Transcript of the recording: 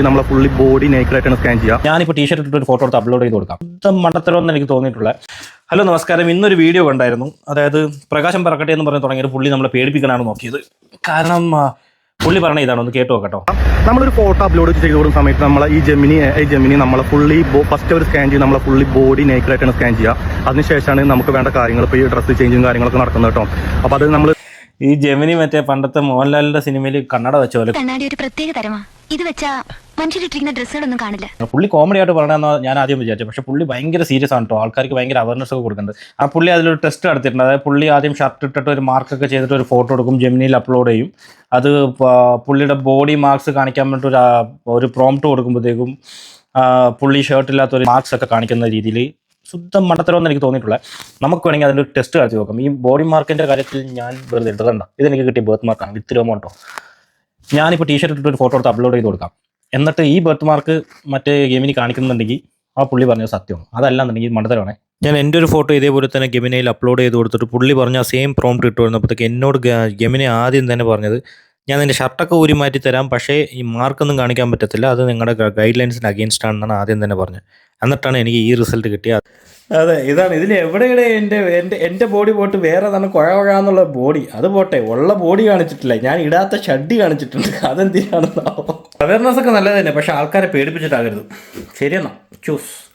നമ്മളെ fully body നേക്കറായിട്ടാണ് scan ചെയ്യുക. ഞാനിപ്പോൾ ടീഷർട്ട് ഇട്ടിട്ട് ഒരു ഫോട്ടോ എടുത്ത് അപ്ലോഡ് ചെയ്ത് കൊടുക്കാം. മൊത്തം മണ്ടത്തരമെന്ന് എനിക്ക് തോന്നിയിട്ടുള്ളത് ഹലോ നമസ്കാരം. ഇന്നൊരു വീഡിയോ കണ്ടായിരുന്നു. അതായത് പ്രകാശം പറക്കട്ടെ എന്ന് പറഞ്ഞ് തുടങ്ങിയൊരു പുള്ളി നമ്മളെ പേടിപ്പിക്കാനാണ് നോക്കിയത്. കാരണം പുള്ളി പറഞ്ഞ ഇതാണ്. ഒന്ന് കേട്ടോ കേട്ടോ നമ്മളൊരു ഫോട്ടോ അപ്ലോഡ് ചെയ്ത് കൊടുക്കുന്ന സമയത്ത് നമ്മളെ ഈ ജെമിനി ഈ ജെമിനി നമ്മളെ ഫുള്ളി ഫസ്റ്റ് അവർ സ്കാൻ ചെയ്ത് നമ്മളെ ഫുള്ളി ബോഡി നേക്കറായിട്ടാണ് സ്കാൻ ചെയ്യുക. അതിനുശേഷമാണ് നമുക്ക് വേണ്ട കാര്യങ്ങൾ ഇപ്പോൾ ഈ ഡ്രസ്സ് ചേഞ്ചും കാര്യങ്ങളൊക്കെ നടക്കുന്നത് കേട്ടോ. അപ്പോൾ അത് നമ്മൾ ഈ ജെമിനി മറ്റേ പണ്ടത്തെ മോഹൻലാലിന്റെ സിനിമയിൽ കണ്ണട വെച്ച പോലെ കണ്ണാടി ഒരു പ്രത്യേക തരമാ. ഇത് വെച്ചാ ഡ്രസ്സുകളൊന്നും കാണില്ല. പുള്ളി കോമഡി ആയിട്ട് പറയണമെന്ന് ഞാൻ ആദ്യം വിചാരിച്ചു പക്ഷെ പുള്ളി ഭയങ്കര സീരിയസ് ആണ് കേട്ടോ ആൾക്കാർക്ക് ഭയങ്കര അവയർനെസ് ഒക്കെ കൊടുക്കുന്നുണ്ട്. ആ പുള്ളി അതിലൊരു ടെസ്റ്റ് നടത്തിയിട്ടുണ്ട്. അതായത് പുള്ളി ആദ്യം ഷർട്ട് ഇട്ടിട്ട് ഒരു മാർക്കൊക്കെ ചെയ്തിട്ട് ഒരു ഫോട്ടോ എടുക്കും ജെമിനിയിൽ അപ്ലോഡ് ചെയ്യും. അത് പുള്ളിയുടെ ബോഡി മാർക്സ് കാണിക്കാൻ വേണ്ടി ഒരു ഒരു പ്രോംപ്റ്റ് കൊടുക്കുമ്പോഴത്തേക്കും പുള്ളി ഷർട്ട് ഇല്ലാത്ത ഒരു മാർക്സ് ഒക്കെ കാണിക്കുന്ന രീതിയിൽ ശുദ്ധം മണ്ടത്തരമെന്ന് എനിക്ക് തോന്നിയിട്ടുള്ളത് നമുക്ക് വേണമെങ്കിൽ അതിന്റെ ടെസ്റ്റ് നടത്തി നോക്കാം. ഈ ബോഡി മാർക്കിന്റെ കാര്യത്തിൽ ഞാൻ വെറുതെ എടുത്തതുണ്ടോ ഇതെനിക്ക് കിട്ടിയ ബർത്ത് മാർക്കാണ് വിത്ത് രോമോ കേട്ടോ ഞാനിപ്പോൾ ടീഷർട്ട് ഇട്ടിട്ട് ഒരു ഫോട്ടോ എടുത്ത് അപ്ലോഡ് ചെയ്ത് കൊടുക്കാം. എന്നിട്ട് ഈ ബർത്ത് മാർക്ക് മറ്റേ ഗെയിമിന് കാണിക്കുന്നുണ്ടെങ്കിൽ ആ പുള്ളി പറഞ്ഞത് സത്യമാണ്. അതല്ലാന്നുണ്ടെങ്കിൽ മണ്ടത്തരമാണ്. ഞാൻ എന്റെ ഒരു ഫോട്ടോ ഇതേപോലെ തന്നെ ഗെമിനയിൽ അപ്ലോഡ് ചെയ്ത് കൊടുത്തിട്ട് പുള്ളി പറഞ്ഞ സെയിം പ്രോംപ്റ്റ് ഇട്ട് വന്നപ്പോഴത്തേക്ക് എന്നോട് ഗെമിനെ ആദ്യം തന്നെ പറഞ്ഞത് ഞാൻ എന്റെ ഷർട്ടൊക്കെ ഊരി മാറ്റി തരാം പക്ഷേ ഈ മാർക്കൊന്നും കാണിക്കാൻ പറ്റത്തില്ല അത് നിങ്ങളുടെ ഗൈഡ് ലൈൻസിന് അഗെയിൻസ്റ്റ് ആണെന്നാണ് ആദ്യം തന്നെ പറഞ്ഞത്. എന്നിട്ടാണ് എനിക്ക് ഈ റിസൾട്ട് കിട്ടിയത്. അതെ ഇതാണ്. ഇതിൽ എവിടെയുടെ എന്റെ എന്റെ എന്റെ ബോഡി പോട്ട് വേറെ തന്നെ കുഴ കുഴാന്നുള്ള ബോഡി അത് പോട്ടെ ഉള്ള ബോഡി കാണിച്ചിട്ടില്ല. ഞാൻ ഇടാത്ത ഷഡ്ഡി കാണിച്ചിട്ടുണ്ട്. അതെന്തിനാണെന്നാവും അവയർനെസ് ഒക്കെ നല്ലത് തന്നെ പക്ഷെ ആൾക്കാരെ പേടിപ്പിച്ചിട്ടാകരുത്. ശരിയെന്നാ. ചൂസ്